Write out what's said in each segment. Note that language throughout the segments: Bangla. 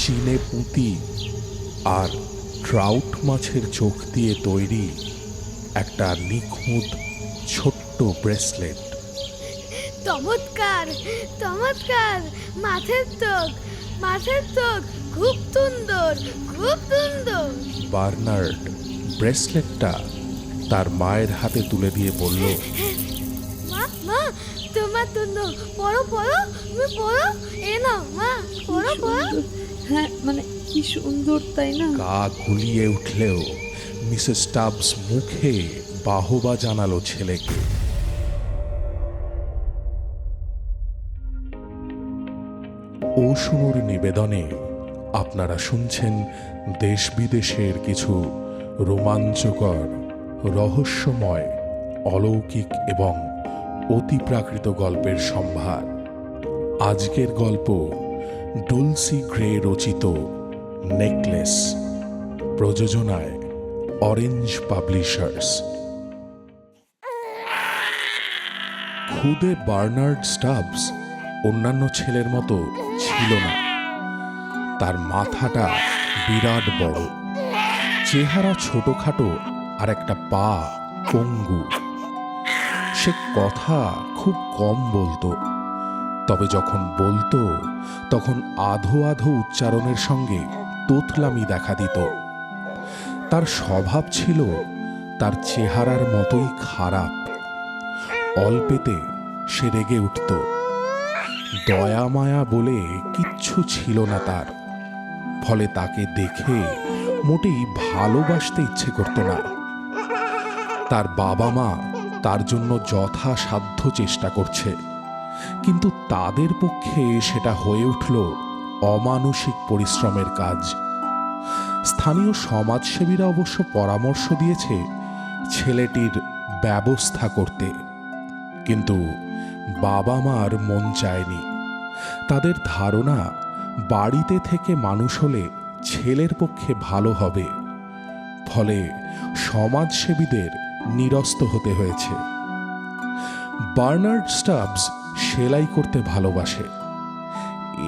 চিনে পুঁতি আর ট্রাউট মাছের চোখ দিয়ে তৈরি একটা নিখুঁত ছোট্ট ব্রেসলেট। চমৎকার চমৎকার। মাছের চোখ মাছের চোখ খুব সুন্দর খুব সুন্দর। বার্নার্ড ব্রেসলেটটা তার মায়ের হাতে তুলে দিয়ে বলল মা মা তোমার জন্য পড়ো পড়ো তুমি পড়ো এ নাও মা পড়ো পড়ো। হ্যাঁ মানে কি সুন্দর, তাই না? গা গুলিয়ে উঠলেও মিসেস টাবস মুখে বাহবা জানালো ছেলেকে। ওশুনুর নিবেদনে আপনারা শুনছেন দেশ বিদেশের কিছু রোমাঞ্চকর, রহস্যময়, অলৌকিক এবং অতিপ্রাকৃত গল্পের সম্ভার। আজকের গল্প ডুলসি গ্রে রচিত নেকলেস প্রযোজনায় অরেঞ্জ পাবলিশার্স। খুদে বার্নার্ড স্টাবস অন্যান্য ছেলের মতো ছিল না। তার মাথাটা বিরাট বড়। চেহারা ছোটখাটো আর একটা পা পঙ্গু। সে কথা খুব কম বলতো। তবে যখন বলতো, তখন আধো আধো উচ্চারণের সঙ্গে তোতলামি দেখা দিত। তার স্বভাব ছিল, তার চেহারার মতোই খারাপ। অল্পেতে সে রেগে উঠত। দয়া মায়া বলে কিচ্ছু ছিল না তার। ফলে তাকে দেখে মোটেই ভালোবাসতে ইচ্ছে করতো না। তার বাবা মা তার জন্য যথাসাধ্য চেষ্টা করছে। কিন্তু তাদের পক্ষে সেটা হয়ে উঠল অমানসিক পরিশ্রমের কাজ। স্থানীয় সমাজসেবীরা অবশ্য পরামর্শ দিয়েছে ছেলেটির ব্যবস্থা করতে। কিন্তু বাবা মার মন চায়নি। তাদের ধারণা, বাড়িতে থেকে মানুষ হলে ছেলের পক্ষে ভালো হবে। ফলে সমাজসেবীদের নিরস্ত হতে হয়েছে। বার্নার্ড স্টাবস সেলাই করতে ভালোবাসে।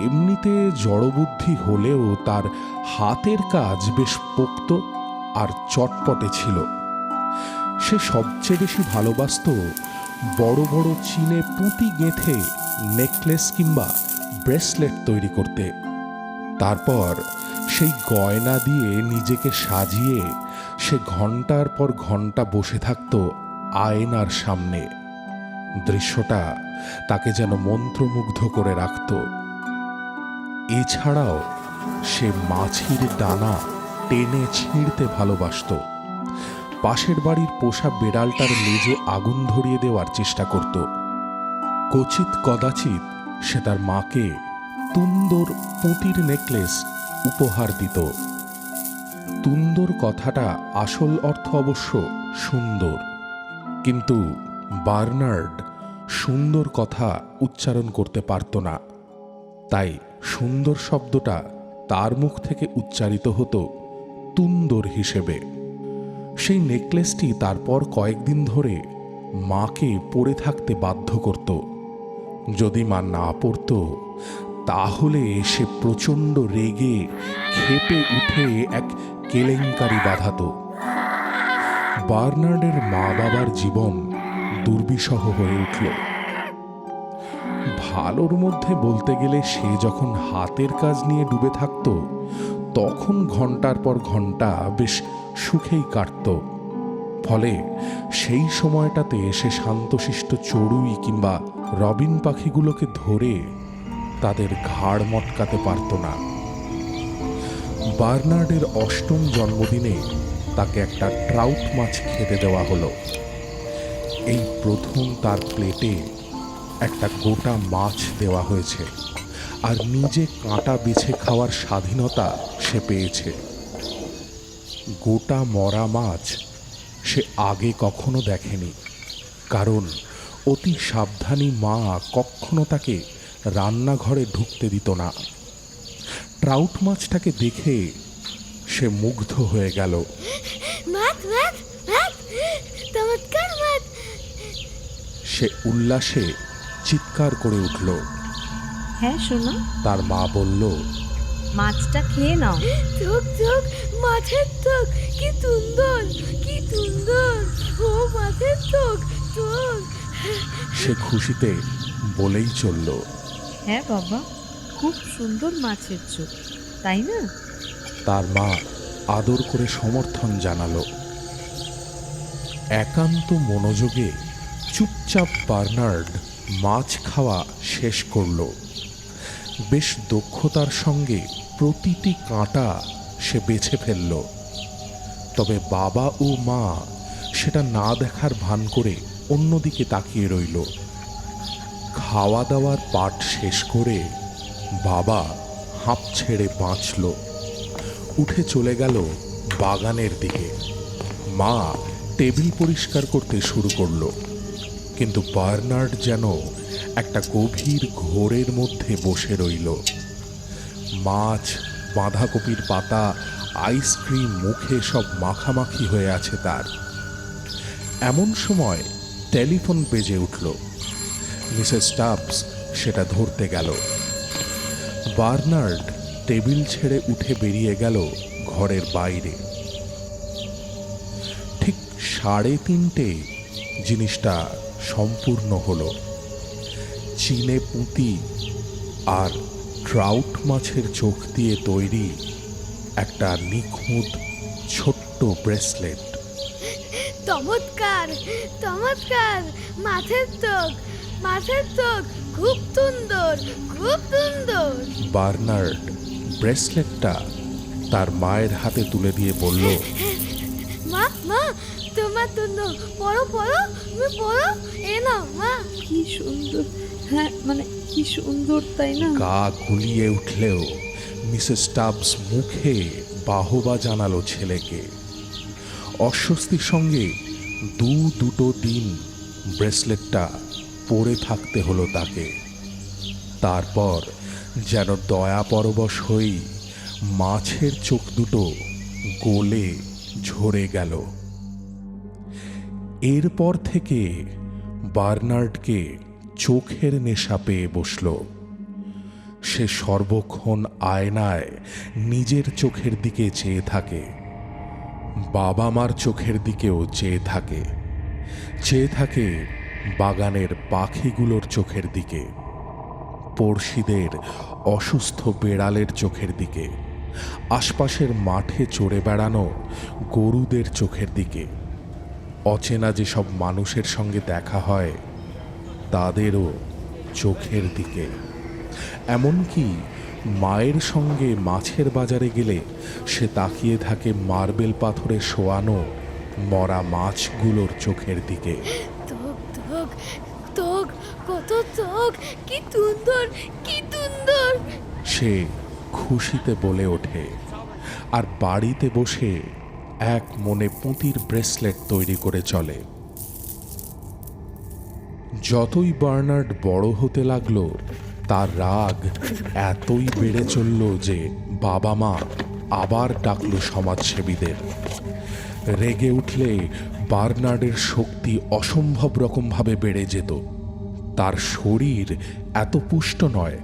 এমনিতে জড়বুদ্ধি হলেও তার হাতের কাজ বেশ পোক্ত আর চটপটে ছিল। সে সবচেয়ে বেশি ভালোবাসত বড় বড় চিনে পুঁতি গেঁথে নেকলেস কিংবা ব্রেসলেট তৈরি করতে। তারপর সেই গয়না দিয়ে নিজেকে সাজিয়ে সে ঘণ্টার পর ঘণ্টা বসে থাকত আয়নার সামনে। দৃশ্যটা তাকে যেন মন্ত্রমুগ্ধ করে রাখত। এছাড়াও সে মাছির ডানা টেনে ছিঁড়তে ভালোবাসত। পাশের বাড়ির পোষা বেড়ালটার লেজে আগুন ধরিয়ে দেওয়ার চেষ্টা করত। কচিত কদাচিৎ সে তার মাকে তুন্দর পুঁতির নেকলেস উপহার দিত। তুন্দর কথাটা আসল অর্থ অবশ্য সুন্দর, কিন্তু বার্নার্ড সুন্দর কথা উচ্চারণ করতে পারত না। তাই সুন্দর শব্দটা তার মুখ থেকে উচ্চারিত হতো তুন্দর হিসেবে। সেই নেকলেসটি তারপর কয়েকদিন ধরে মাকে পড়ে থাকতে বাধ্য করত। যদি মা না পড়ত, তাহলে সে প্রচণ্ড রেগে খেপে উঠে এক কেলেঙ্কারি বাঁধাত। বার্নার্ডের মা বাবার জীবন দুর্বিষহ হয়ে উঠল। ভালোর মধ্যে বলতে গেলে সে যখন হাতের কাজ নিয়ে ডুবে থাকতো, তখন ঘণ্টার পর ঘণ্টা বেশ সুখেই কাটত। ফলে সেই সময়টাতে সে শান্তশিষ্ট চড়ুই কিংবা রবিন পাখিগুলোকে ধরে তাদের ঘাড় মটকাতে পারত না। বার্নার্ডের অষ্টম জন্মদিনে তাকে একটা ট্রাউট মাছ খেতে দেওয়া হলো। এই প্রথম তার প্লেটে একটা গোটা মাছ দেওয়া হয়েছে আর নিজে কাঁটা বেছে খাওয়ার স্বাধীনতা সে পেয়েছে। গোটা মরা মাছ সে আগে কখনো দেখেনি, কারণ অতি সাবধানী মা কখনো তাকে রান্নাঘরে ঢুকতে দিত না। ট্রাউট মাছটাকে দেখে সে মুগ্ধ হয়ে গেল। মাছ মাছ মাছ চমৎকার মাছ সে উল্লাসে চিৎকার করে উঠল। হ্যাঁ শোনা। তার মা বলল মাছটা খেয়ে নাও। চোখ চোখ মাছের চোখ কি সুন্দর কি সুন্দর। ও মাছের চোখ চোখ সে খুশিতে বলেই চলল। হ্যাঁ বাবা খুব সুন্দর মাছের চোখ তাই না? তার মা আদর করে সমর্থন জানালো। একান্ত মনোযোগে চুপচাপ বার্নার্ড মাছ খাওয়া শেষ করল। বেশ দক্ষতার সঙ্গে প্রতিটি কাঁটা সে বেছে ফেলল। তবে বাবা ও মা সেটা না দেখার ভান করে অন্যদিকে তাকিয়ে রইল। খাওয়া দাওয়ার পাট শেষ করে বাবা হাঁপ ছেড়ে বাঁচল। উঠে চলে গেল বাগানের দিকে। মা টেবিল পরিষ্কার করতে শুরু করল। কিন্তু বার্নার্ড যেন একটা গভীর ঘোরের মধ্যে বসে রইল। মাছ, বাঁধাকপির পাতা, আইসক্রিম মুখে সব মাখামাখি হয়ে আছে তার। এমন সময় টেলিফোন বেজে উঠল। মিসেস স্টাবস সেটা ধরতে গেল। বার্নার্ড টেবিল ছেড়ে উঠে বেরিয়ে গেল ঘরের বাইরে। ঠিক সাড়ে তিনটে জিনিসটা সম্পূর্ণ হলো। চিনে পুঁতি আর ট্রাউট মাছের চোখ দিয়ে তৈরি একটা নিখুঁত ছোট্ট ব্রেসলেট। চমৎকার চমৎকার। মাছের চোখ মাছের চোখ খুব সুন্দর খুব সুন্দর। বার্নার্ড ব্রেসলেটটা তার মায়ের হাতে তুলে দিয়ে বলল মা মা তোমার জন্য। পড়ো পড়ো তুমি পড়ো। এ নাও মা। কি সুন্দর। হ্যাঁ মানে কি সুন্দর তাই না? গা গুলিয়ে উঠলেও মিসেস টাবস মুখে বাহবা জানালো ছেলেকে। অস্বস্তির সঙ্গে দু দুটো দিন ব্রেসলেটটা পরে থাকতে হলো তাকে। তারপর যেন দয়া পরবশ হই মাছের চোখ দুটো গোলে ঝরে গেল। এরপর থেকে বার্নার্ডকে চোখের নেশা পেয়ে বসল। সে সর্বক্ষণ আয়নায় নিজের চোখের দিকে চেয়ে থাকে বাবা মার চোখের দিকেও চেয়ে থাকে চেয়ে থাকে বাগানের পাখিগুলোর চোখের দিকে, পড়শিদের অসুস্থ বেড়ালের চোখের দিকে, আশপাশের মাঠে চড়ে বেড়ানো গরুদের চোখের দিকে। অচেনা যেসব মানুষের সঙ্গে দেখা হয় তাদেরও চোখের দিকে। এমনকি মায়ের সঙ্গে মাছের বাজারে গেলে সে তাকিয়ে থাকে মার্বেল পাথরে শোয়ানো মরা মাছগুলোর চোখের দিকে। তোক তোক তোক কত চোখ কি সুন্দর কি সুন্দর! সে খুশিতে বলে ওঠে আর বাড়িতে বসে এক মনে পুঁতির ব্রেসলেট তৈরি করে চলে। যতই বার্নার্ড বড় হতে লাগল, তার রাগ এতই বেড়ে চলল যে বাবা মা আবার ডাকলো সমাজসেবীদের। রেগে উঠলে বার্নার্ডের শক্তি অসম্ভব রকমভাবে বেড়ে যেত। তার শরীর এত পুষ্ট নয়,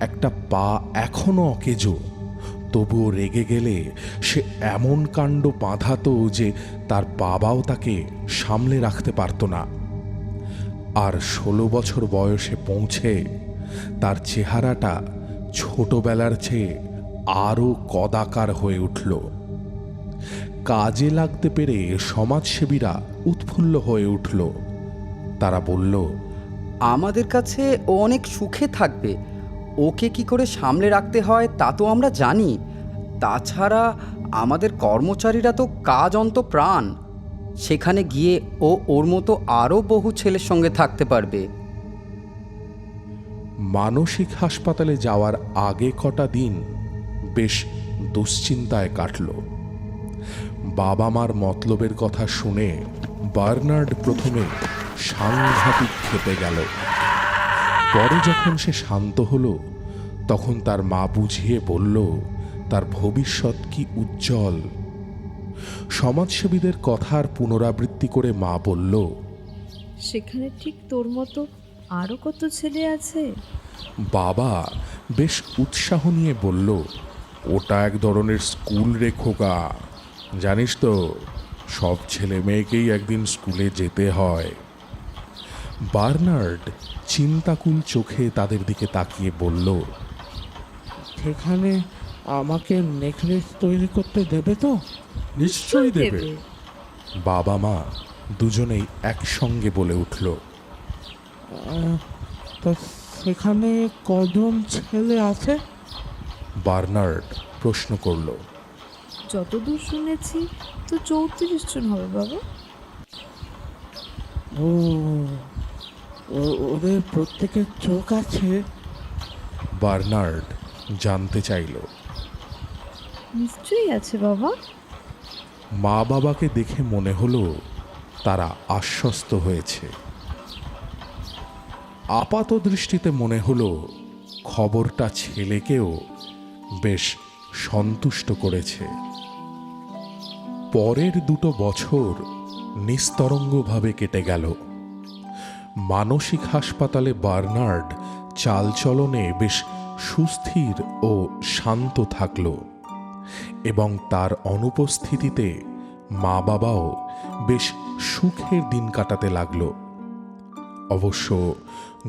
একটা পা এখনও অকেজো। তবুও রেগে গেলে সে এমন কাণ্ড বাঁধাতো যে তার বাবাও তাকে সামলে রাখতে পারত না। আর ষোলো বছর বয়সে পৌঁছে তার চেহারাটা ছোটবেলার চেয়ে আরও কদাকার হয়ে উঠল। কাজে লাগতে পেরে সমাজসেবীরা উৎফুল্ল হয়ে উঠল। তারা বলল, আমাদের কাছে অনেক সুখে থাকবে। ওকে কি করে সামলে রাখতে হয় তা তো আমরা জানি। তাছাড়া আমাদের কর্মচারীরা তো কাজ অন্ত প্রাণ। সেখানে গিয়ে ও ওর মতো আরও বহু ছেলের সঙ্গে থাকতে পারবে। মানসিক হাসপাতালে যাওয়ার আগে কটা দিন বেশ দুশ্চিন্তায় কাটল। বাবা মার মতলবের কথা শুনে বার্নার্ড প্রথমে সাংঘাতিক খেপে গেল। পরে যখন সে শান্ত হলো তখন তার মা বুঝিয়ে বলল তার ভবিষ্যৎ কি উজ্জ্বল? সমাজসেবীদের কথার পুনরাবৃত্তি করে মা বলল সেখানে ঠিক তোর মতো আরও কত ছেলে আছে? বাবা বেশ উৎসাহ নিয়ে বলল ওটা এক ধরনের স্কুল রে খোকা। জানিস তো সব ছেলে মেয়েকেই একদিন স্কুলে যেতে হয়। বার্নার্ড চিন্তাকুল চোখে তাদের দিকে তাকিয়ে বলল সেখানে আমাকে নেকলেস তৈরি করতে দেবে তো? নিশ্চয়ই দেবে। বাবা মা দুজনেই একসঙ্গে বলে উঠল তা সেখানে কজন ছেলে আছে? বার্নার্ড প্রশ্ন করল যতদূর শুনেছি তো চৌত্রিশ জন হবে বাবা। ও- ওদের প্রত্যেকের চোখ আছে। বার্নার্ড জানতে চাইল। নিশ্চয়ই আছে বাবা। মা বাবাকে দেখে মনে হলো তারা আশ্বস্ত হয়েছে। আপাত দৃষ্টিতে মনে হলো খবরটা ছেলেকেও বেশ সন্তুষ্ট করেছে। পরের দুটো বছর নিস্তরঙ্গভাবে কেটে গেল। মানসিক হাসপাতালে বার্নার্ড চালচলনে বেশ সুস্থির ও শান্ত থাকল এবং তার অনুপস্থিতিতে মা বাবাও বেশ সুখের দিন কাটাতে লাগল। অবশ্য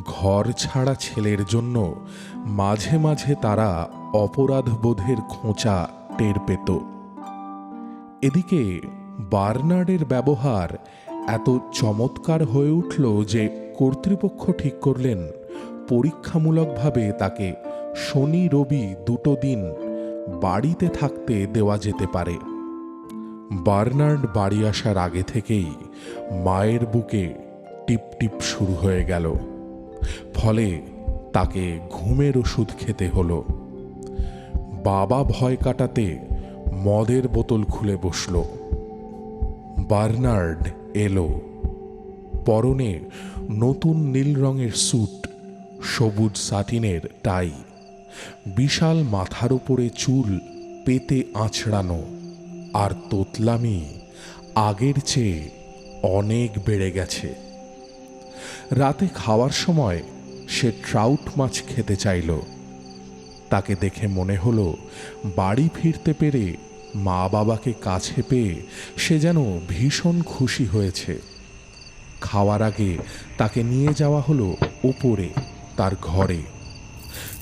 ঘর ছাড়া ছেলের জন্য মাঝে মাঝে তারা অপরাধবোধের খোঁচা টের পেত। এদিকে বার্নার্ডের ব্যবহার এত চমৎকার হয়ে উঠল যে কর্তৃপক্ষ ঠিক করলেন। পরীক্ষামূলকভাবে তাকে শনি, রবি দুটো দিন বাড়িতে থাকতে দেওয়া যেতে পারে। বার্নার্ড বাড়ি আসার আগে থেকেই মায়ের বুকে টিপ টিপ শুরু হয়ে গেল। ফলে তাকে ঘুমের ওষুধ খেতে হলো। বাবা ভয় কাটাতে মদের বোতল খুলে বসল। বার্নার্ড এলো। পরনে নতুন নীল রঙের স্যুট, সবুজ সাটিনের টাই, বিশাল মাথার উপরে চুল পেতে আঁচড়ানো, আর তোতলামি আগের চেয়ে অনেক বেড়ে গেছে। রাতে খাওয়ার সময় সে ট্রাউট মাছ খেতে চাইল। তাকে দেখে মনে হলো বাড়ি ফিরতে পেরে মা বাবাকে কাছে পেয়ে সে যেন ভীষণ খুশি হয়েছে। খাওয়ার আগে তাকে নিয়ে যাওয়া হলো ওপরে, তার ঘরে।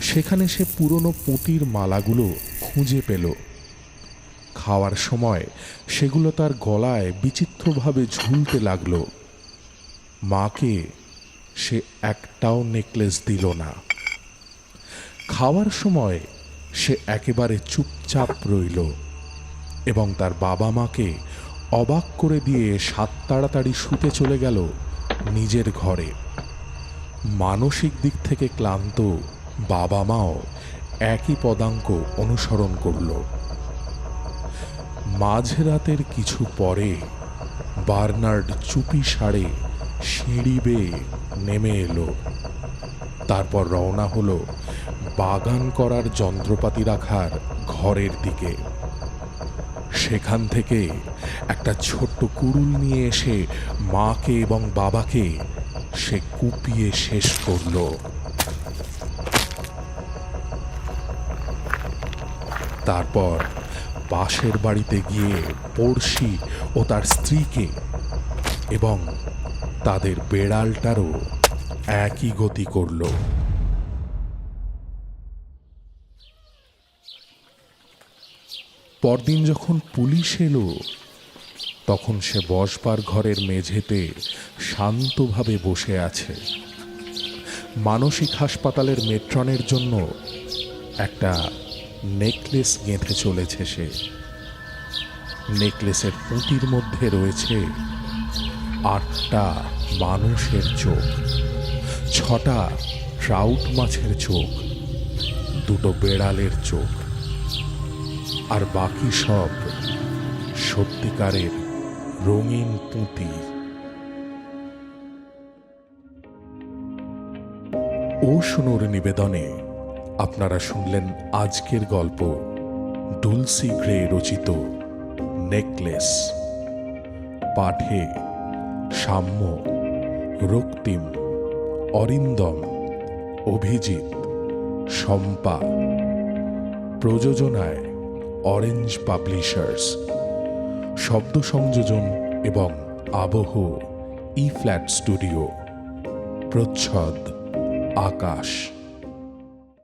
সেখানে সে পুরনো পুঁতির মালাগুলো খুঁজে পেল। খাওয়ার সময় সেগুলো তার গলায় বিচিত্রভাবে ঝুলতে লাগল। মাকে সে একটাও নেকলেস দিল না। খাওয়ার সময় সে একেবারে চুপচাপ রইল। এবং তার বাবা মাকে অবাক করে দিয়ে সাত তাড়াতাড়ি শুতে চলে গেল নিজের ঘরে। মানসিক দিক থেকে ক্লান্ত বাবা মাও একই পদাঙ্ক অনুসরণ করল। মাঝরাতের কিছু পরে বার্নার্ড চুপি সারে সিঁড়ি বেয়ে নেমে এলো। তারপর রওনা হলো বাগান করার যন্ত্রপাতি রাখার ঘরের দিকে। সেখান থেকে একটা ছোট্ট কুড়ুল নিয়ে এসে মাকে এবং বাবাকে সে কুপিয়ে শেষ করল। তারপর পাশের বাড়িতে গিয়ে পড়শি ও তার স্ত্রীকে এবং তাদের বেড়ালটারও একই গতি করল। পরদিন যখন পুলিশ এলো, তখন সে বসবার ঘরের মেঝেতে শান্তভাবে বসে আছে। মানসিক হাসপাতালের মেট্রনের জন্য একটা নেকলেস গেঁথে চলেছে সে। নেকলেসের পুঁতির মধ্যে রয়েছে আটটা মানুষের চোখ, ছটা ট্রাউট মাছের চোখ, দুটো বেড়ালের চোখ আর বাকি সব সত্যিকারের রঙিন পুঁতি। ও শুনুর নিবেদনে আপনারা শুনলেন আজকের গল্প, ডুলসি গ্রে রচিত নেকলেস। পাঠে সাম্য, রক্তিম, অরিন্দম, অভিজিৎ, শম্পা। প্রযোজনায় অরেঞ্জ পাবলিশার্স শব্দ সংযোজন এবং আবহ ই ফ্ল্যাট স্টুডিও প্রচ্ছদ আকাশ।